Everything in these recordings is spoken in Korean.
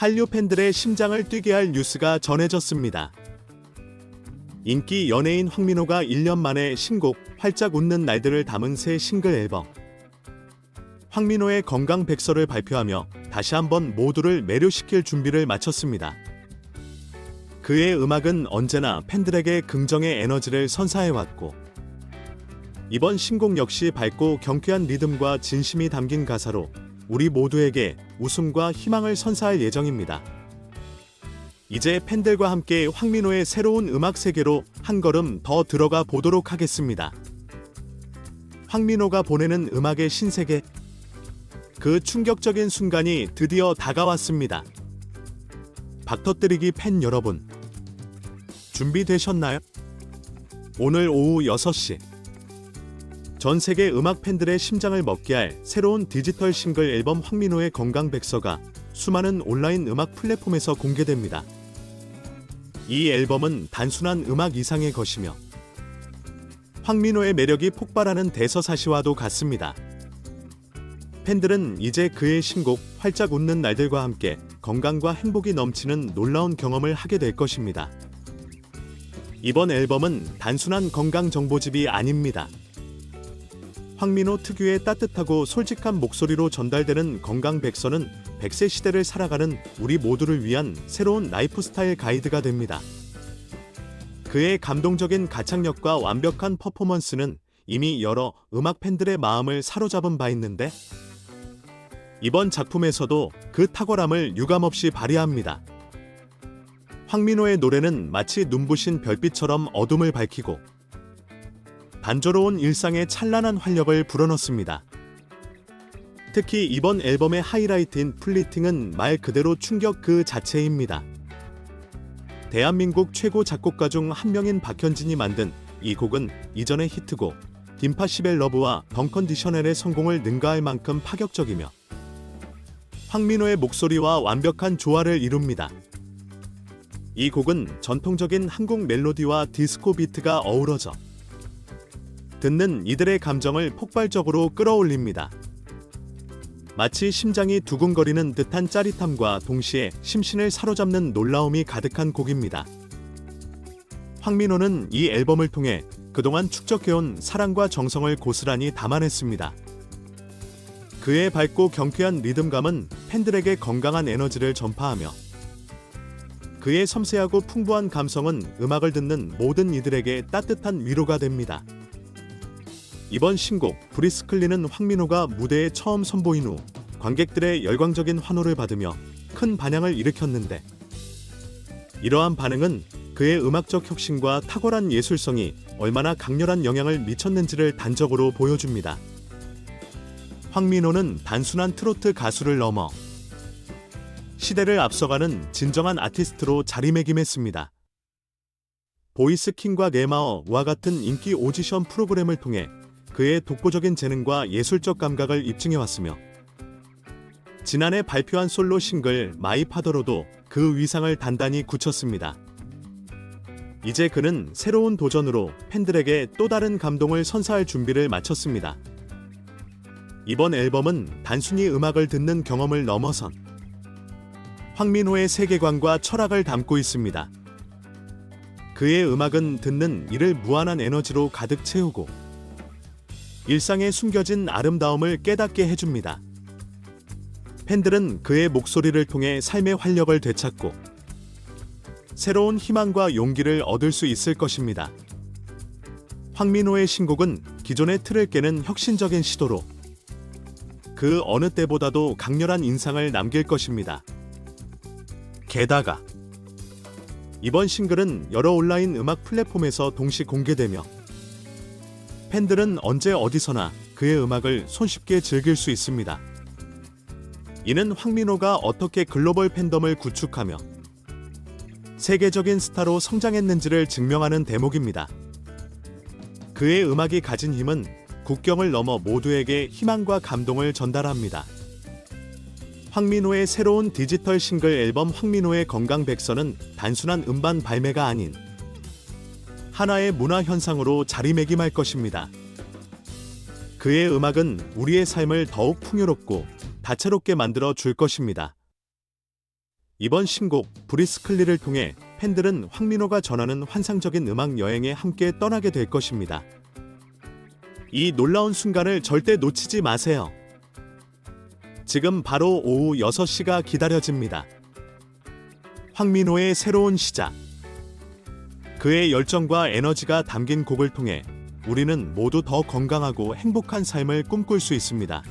한류 팬들의 심장을 뛰게 할 뉴스가 전해졌습니다. 인기 연예인 황민호가 1년 만에 신곡 활짝 웃는 날들을 담은 새 싱글 앨범 황민호의 건강 백서를 발표하며 다시 한번 모두를 매료시킬 준비를 마쳤습니다. 그의 음악은 언제나 팬들에게 긍정의 에너지를 선사해왔고 이번 신곡 역시 밝고 경쾌한 리듬과 진심이 담긴 가사로 우리 모두에게 웃음과 희망을 선사할 예정입니다. 이제 팬들과 함께 황민호의 새로운 음악 세계로 한 걸음 더 들어가 보도록 하겠습니다. 황민호가 보내는 음악의 신세계 그 충격적인 순간이 드디어 다가왔습니다. 박터뜨리기 팬 여러분 준비되셨나요? 오늘 오후 6시 전 세계 음악 팬들의 심장을 먹게 할 새로운 디지털 싱글 앨범 황민호의 건강 백서가 수많은 온라인 음악 플랫폼에서 공개됩니다. 이 앨범은 단순한 음악 이상의 것이며 황민호의 매력이 폭발하는 대서사시와도 같습니다. 팬들은 이제 그의 신곡 활짝 웃는 날들과 함께 건강과 행복이 넘치는 놀라운 경험을 하게 될 것입니다. 이번 앨범은 단순한 건강 정보집이 아닙니다. 황민호 특유의 따뜻하고 솔직한 목소리로 전달되는 건강 백서는 100세 시대를 살아가는 우리 모두를 위한 새로운 라이프 스타일 가이드가 됩니다. 그의 감동적인 가창력과 완벽한 퍼포먼스는 이미 여러 음악 팬들의 마음을 사로잡은 바 있는데 이번 작품에서도 그 탁월함을 유감없이 발휘합니다. 황민호의 노래는 마치 눈부신 별빛처럼 어둠을 밝히고 단조로운 일상에 찬란한 활력을 불어넣습니다. 특히 이번 앨범의 하이라이트인 플리팅은 말 그대로 충격 그 자체입니다. 대한민국 최고 작곡가 중 한 명인 박현진이 만든 이 곡은 이전의 히트곡 딘파시벨 러브와 덩컨디셔넬의 성공을 능가할 만큼 파격적이며 황민호의 목소리와 완벽한 조화를 이룹니다. 이 곡은 전통적인 한국 멜로디와 디스코 비트가 어우러져 듣는 이들의 감정을 폭발적으로 끌어올립니다. 마치 심장이 두근거리는 듯한 짜릿함과 동시에 심신을 사로잡는 놀라움이 가득한 곡입니다. 황민호는 이 앨범을 통해 그동안 축적해온 사랑과 정성을 고스란히 담아냈습니다. 그의 밝고 경쾌한 리듬감은 팬들에게 건강한 에너지를 전파하며 그의 섬세하고 풍부한 감성은 음악을 듣는 모든 이들에게 따뜻한 위로가 됩니다. 이번 신곡 브리스클리는 황민호가 무대에 처음 선보인 후 관객들의 열광적인 환호를 받으며 큰 반향을 일으켰는데 이러한 반응은 그의 음악적 혁신과 탁월한 예술성이 얼마나 강렬한 영향을 미쳤는지를 단적으로 보여줍니다. 황민호는 단순한 트로트 가수를 넘어 시대를 앞서가는 진정한 아티스트로 자리매김했습니다. 보이스킹과 네마어와 같은 인기 오디션 프로그램을 통해 그의 독보적인 재능과 예술적 감각을 입증해왔으며 지난해 발표한 솔로 싱글 마이 파더로도 그 위상을 단단히 굳혔습니다. 이제 그는 새로운 도전으로 팬들에게 또 다른 감동을 선사할 준비를 마쳤습니다. 이번 앨범은 단순히 음악을 듣는 경험을 넘어선 황민호의 세계관과 철학을 담고 있습니다. 그의 음악은 듣는 이를 무한한 에너지로 가득 채우고 일상에 숨겨진 아름다움을 깨닫게 해줍니다. 팬들은 그의 목소리를 통해 삶의 활력을 되찾고 새로운 희망과 용기를 얻을 수 있을 것입니다. 황민호의 신곡은 기존의 틀을 깨는 혁신적인 시도로 그 어느 때보다도 강렬한 인상을 남길 것입니다. 게다가 이번 싱글은 여러 온라인 음악 플랫폼에서 동시 공개되며 팬들은 언제 어디서나 그의 음악을 손쉽게 즐길 수 있습니다. 이는 황민호가 어떻게 글로벌 팬덤을 구축하며 세계적인 스타로 성장했는지를 증명하는 대목입니다. 그의 음악이 가진 힘은 국경을 넘어 모두에게 희망과 감동을 전달합니다. 황민호의 새로운 디지털 싱글 앨범 황민호의 건강 백서는 단순한 음반 발매가 아닌 하나의 문화 현상으로 자리매김할 것입니다. 그의 음악은 우리의 삶을 더욱 풍요롭고 다채롭게 만들어 줄 것입니다. 이번 신곡 브리스클리를 통해 팬들은 황민호가 전하는 환상적인 음악 여행에 함께 떠나게 될 것입니다. 이 놀라운 순간을 절대 놓치지 마세요. 지금 바로 오후 6시가 기다려집니다. 황민호의 새로운 시작. 그의 열정과 에너지가 담긴 곡을 통해 우리는 모두 더 건강하고 행복한 삶을 꿈꿀 수 있습니다.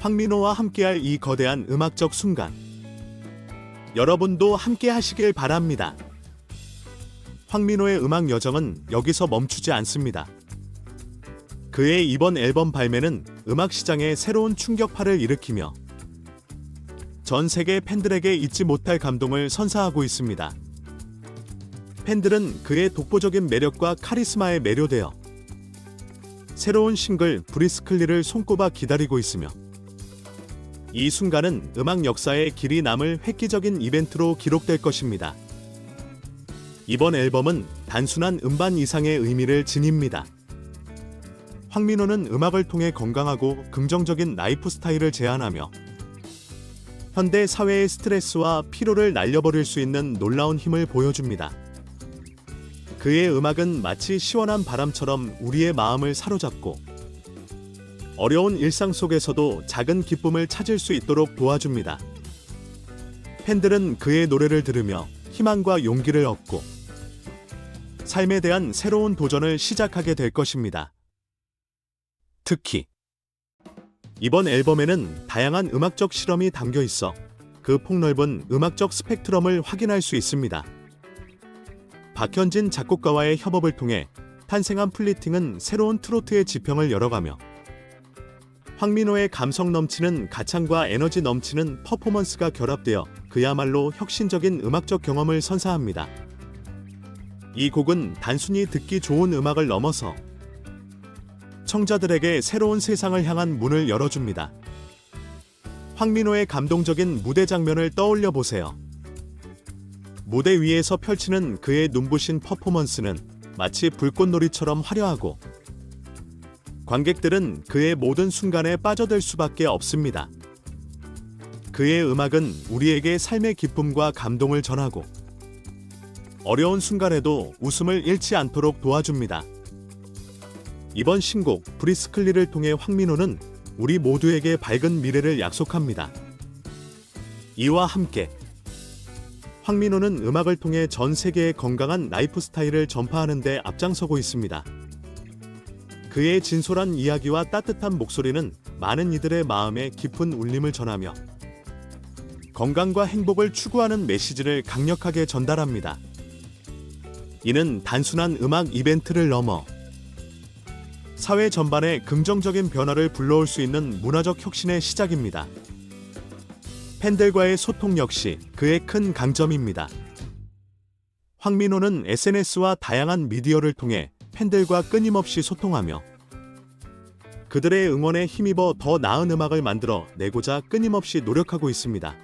황민호와 함께할 이 거대한 음악적 순간. 여러분도 함께 하시길 바랍니다. 황민호의 음악 여정은 여기서 멈추지 않습니다. 그의 이번 앨범 발매는 음악 시장에 새로운 충격파를 일으키며 전 세계 팬들에게 잊지 못할 감동을 선사하고 있습니다. 팬들은 그의 독보적인 매력과 카리스마에 매료되어 새로운 싱글 브리스클리를 손꼽아 기다리고 있으며 이 순간은 음악 역사에 길이 남을 획기적인 이벤트로 기록될 것입니다. 이번 앨범은 단순한 음반 이상의 의미를 지닙니다. 황민호는 음악을 통해 건강하고 긍정적인 라이프 스타일을 제안하며 현대 사회의 스트레스와 피로를 날려버릴 수 있는 놀라운 힘을 보여줍니다. 그의 음악은 마치 시원한 바람처럼 우리의 마음을 사로잡고 어려운 일상 속에서도 작은 기쁨을 찾을 수 있도록 도와줍니다. 팬들은 그의 노래를 들으며 희망과 용기를 얻고 삶에 대한 새로운 도전을 시작하게 될 것입니다. 특히 이번 앨범에는 다양한 음악적 실험이 담겨 있어 그 폭넓은 음악적 스펙트럼을 확인할 수 있습니다. 박현진 작곡가와의 협업을 통해 탄생한 플리팅은 새로운 트로트의 지평을 열어가며 황민호의 감성 넘치는 가창과 에너지 넘치는 퍼포먼스가 결합되어 그야말로 혁신적인 음악적 경험을 선사합니다. 이 곡은 단순히 듣기 좋은 음악을 넘어서 청자들에게 새로운 세상을 향한 문을 열어줍니다. 황민호의 감동적인 무대 장면을 떠올려 보세요. 무대 위에서 펼치는 그의 눈부신 퍼포먼스는 마치 불꽃놀이처럼 화려하고 관객들은 그의 모든 순간에 빠져들 수밖에 없습니다. 그의 음악은 우리에게 삶의 기쁨과 감동을 전하고 어려운 순간에도 웃음을 잃지 않도록 도와줍니다. 이번 신곡 브리스클리를 통해 황민호는 우리 모두에게 밝은 미래를 약속합니다. 이와 함께 황민호는 음악을 통해 전 세계에 건강한 라이프 스타일을 전파하는 데 앞장서고 있습니다. 그의 진솔한 이야기와 따뜻한 목소리는 많은 이들의 마음에 깊은 울림을 전하며 건강과 행복을 추구하는 메시지를 강력하게 전달합니다. 이는 단순한 음악 이벤트를 넘어 사회 전반에 긍정적인 변화를 불러올 수 있는 문화적 혁신의 시작입니다. 팬들과의 소통 역시 그의 큰 강점입니다. 황민호는 SNS와 다양한 미디어를 통해 팬들과 끊임없이 소통하며 그들의 응원에 힘입어 더 나은 음악을 만들어 내고자 끊임없이 노력하고 있습니다.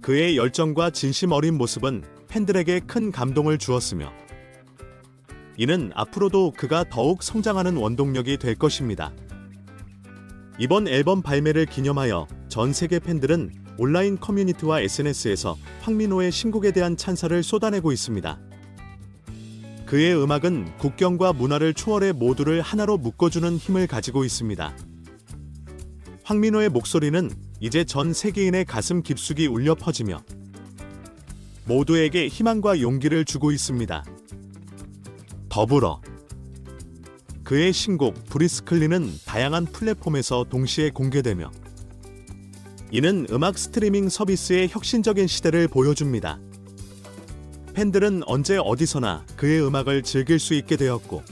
그의 열정과 진심 어린 모습은 팬들에게 큰 감동을 주었으며 이는 앞으로도 그가 더욱 성장하는 원동력이 될 것입니다. 이번 앨범 발매를 기념하여 전 세계 팬들은 온라인 커뮤니티와 SNS에서 황민호의 신곡에 대한 찬사를 쏟아내고 있습니다. 그의 음악은 국경과 문화를 초월해 모두를 하나로 묶어주는 힘을 가지고 있습니다. 황민호의 목소리는 이제 전 세계인의 가슴 깊숙이 울려 퍼지며 모두에게 희망과 용기를 주고 있습니다. 더불어 그의 신곡 브리스클리는 다양한 플랫폼에서 동시에 공개되며 이는 음악 스트리밍 서비스의 혁신적인 시대를 보여줍니다. 팬들은 언제 어디서나 그의 음악을 즐길 수 있게 되었고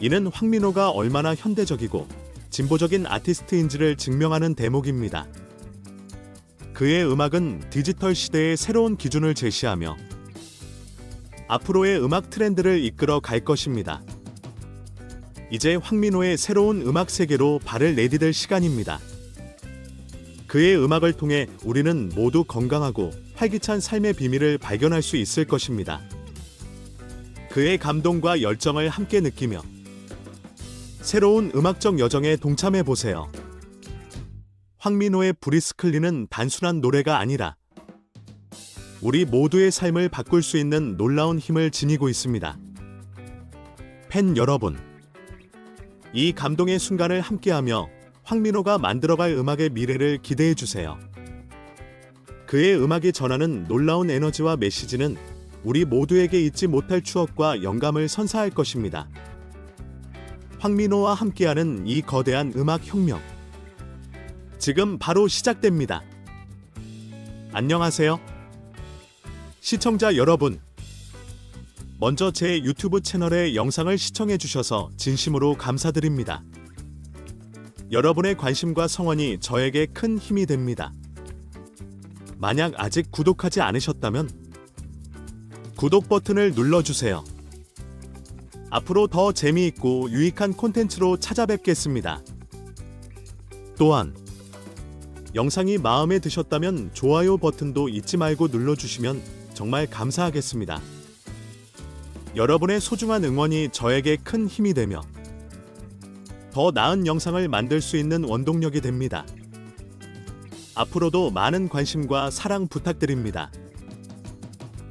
이는 황민호가 얼마나 현대적이고 진보적인 아티스트인지를 증명하는 대목입니다. 그의 음악은 디지털 시대의 새로운 기준을 제시하며 앞으로의 음악 트렌드를 이끌어 갈 것입니다. 이제 황민호의 새로운 음악 세계로 발을 내디딜 시간입니다. 그의 음악을 통해 우리는 모두 건강하고 활기찬 삶의 비밀을 발견할 수 있을 것입니다. 그의 감동과 열정을 함께 느끼며 새로운 음악적 여정에 동참해 보세요. 황민호의 브리스클리는 단순한 노래가 아니라 우리 모두의 삶을 바꿀 수 있는 놀라운 힘을 지니고 있습니다. 팬 여러분, 이 감동의 순간을 함께하며 황민호가 만들어갈 음악의 미래를 기대해 주세요. 그의 음악이 전하는 놀라운 에너지와 메시지는 우리 모두에게 잊지 못할 추억과 영감을 선사할 것입니다. 황민호와 함께하는 이 거대한 음악 혁명. 지금 바로 시작됩니다. 안녕하세요. 시청자 여러분. 먼저 제 유튜브 채널의 영상을 시청해 주셔서 진심으로 감사드립니다. 여러분의 관심과 성원이 저에게 큰 힘이 됩니다. 만약 아직 구독하지 않으셨다면 구독 버튼을 눌러주세요. 앞으로 더 재미있고 유익한 콘텐츠로 찾아뵙겠습니다. 또한 영상이 마음에 드셨다면 좋아요 버튼도 잊지 말고 눌러주시면 정말 감사하겠습니다. 여러분의 소중한 응원이 저에게 큰 힘이 되며 더 나은 영상을 만들 수 있는 원동력이 됩니다. 앞으로도 많은 관심과 사랑 부탁드립니다.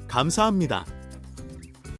감사합니다.